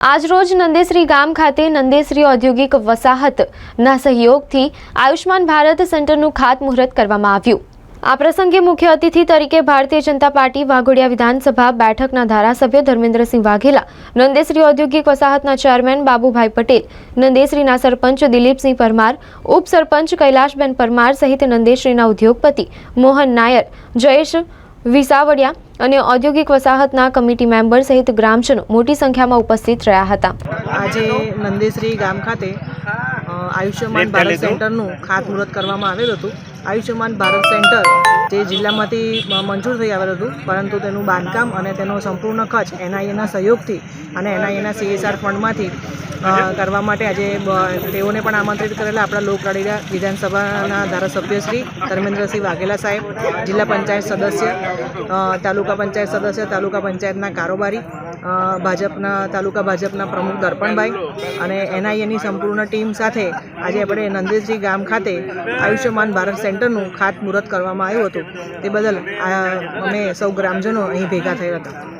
આજરોજ નંદેશ્રી ગામ ખાતે નંદેશ્રી ઔદ્યોગિક વસાહતના સહયોગથી આયુષ્માન ભારત સેન્ટરનું ખાતમુહૂર્ત કરવામાં આવ્યું. આ પ્રસંગે મુખ્ય અતિથિ તરીકે ભારતીય જનતા પાર્ટી વાઘોડિયા વિધાનસભા બેઠકના ધારાસભ્ય ધર્મેન્દ્રસિંહ વાઘેલા, નંદેશ્રી ઔદ્યોગિક વસાહતના ચેરમેન બાબુભાઈ પટેલ, નંદેશ્રીના સરપંચ દિલીપસિંહ પરમાર, ઉપસરપંચ કૈલાશબેન પરમાર સહિત નંદેશ્રીના ઉદ્યોગપતિ મોહન નાયર, જયેશ વિસાવડિયા અને ઔદ્યોગિક વસાહતના કમિટી મેમ્બર સહિત ગ્રામજનો મોટી સંખ્યામાં ઉપસ્થિત રહ્યા હતા. આજે નંદેશ્રી ગામ ખાતે આયુષ્યમાન ભારત સેન્ટરનું ખાતમુહૂર્ત કરવામાં આવેલું હતું. આયુષ્યમાન ભારત સેન્ટર જે જિલ્લામાંથી મંજૂર થઈ આવેલું હતું પરંતુ તેનું બાંધકામ અને તેનો સંપૂર્ણ ખર્ચ એનઆઈએના સહયોગથી અને એનઆઈએના સીએસઆર ફંડમાંથી કરવા માટે આજે તેઓને પણ આમંત્રિત કરેલા આપણા લોકલાડીના વિધાનસભાના ધારાસભ્ય શ્રી ધર્મેન્દ્રસિંહ વાઘેલા સાહેબ જિલ્લા પંચાયત સદસ્ય તાલુકા પંચાયત સદસ્ય તાલુકા પંચાયતના કારોબારી ભાજપના તાલુકા ભાજપના પ્રમુખ દર્પણભાઈ અને એનઆઈએની સંપૂર્ણ ટીમ સાથે આજે આપણે નંદેશજી ગામ ખાતે આયુષ્યમાન ભારત સેન્ટરનું ખાતમુહૂર્ત કરવામાં આવ્યું હતું. તે બદલ અમે સૌ ગ્રામજનો અહીં ભેગા થયા હતા.